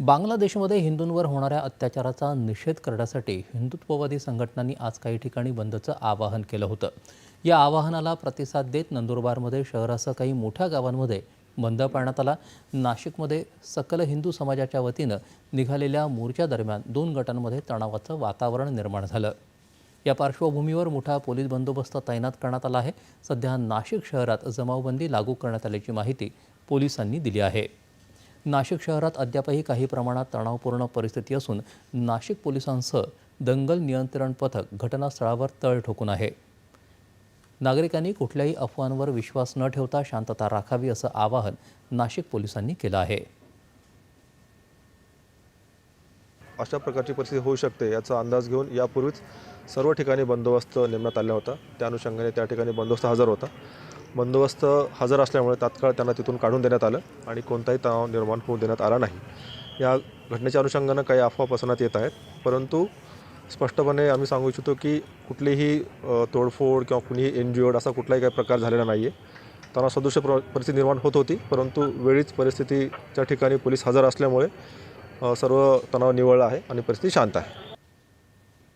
बांगलादेशमध्ये हिंदूंवर होणाऱ्या अत्याचाराचा निषेध करण्यासाठी हिंदुत्ववादी संघटनांनी आज काही ठिकाणी बंदचं आवाहन केलं होतं. या आवाहनाला प्रतिसाद देत नंदुरबारमध्ये शहरासह काही मोठ्या गावांमध्ये बंद पाळण्यात आला. नाशिकमध्ये सकल हिंदू समाजाच्या वतीनं निघालेल्या मोर्चादरम्यान दोन गटांमध्ये तणावाचं वातावरण निर्माण झालं. या पार्श्वभूमीवर मोठा पोलीस बंदोबस्त तैनात करण्यात आला आहे. सध्या नाशिक शहरात जमावबंदी लागू करण्यात आल्याची माहिती पोलिसांनी दिली आहे. नाशिक शहरात अद्यापही काही प्रमाणात तणावपूर्ण परिस्थिती असून नाशिक पोलिसांसह दंगल नियंत्रण पथक घटनास्थळावर तळ ठोकून आहे. नागरिकांनी कुठल्याही अफवांवर विश्वास न ठेवता शांतता राखावी असं आवाहन नाशिक पोलिसांनी केलं आहे. अशा प्रकारची परिस्थिती होऊ शकते याचा अंदाज घेऊन यापूर्वीच सर्व ठिकाणी बंदोबस्त नेमण्यात आला होता. त्या अनुषंगाने त्या ठिकाणी बंदोबस्त हजर होता. बंदोबस्त हजर असल्यामुळे तात्काळ त्यांना तिथून काढून देण्यात आलं आणि कोणताही तणाव निर्माण होऊ देण्यात आला नाही. या घटनेच्या अनुषंगानं काही अफवा पसरण्यात येत आहेत. परंतु स्पष्टपणे आम्ही सांगू इच्छितो की कुठलीही तोडफोड किंवा कुणीही एनजीओड असा कुठलाही काही प्रकार झालेला नाही आहे त्यांना सदृश प्र परिस्थिती निर्माण होत होती. परंतु वेळीच परिस्थितीच्या ठिकाणी पोलीस हजर असल्यामुळे सर्व तणाव निवळला आहे आणि परिस्थिती शांत आहे.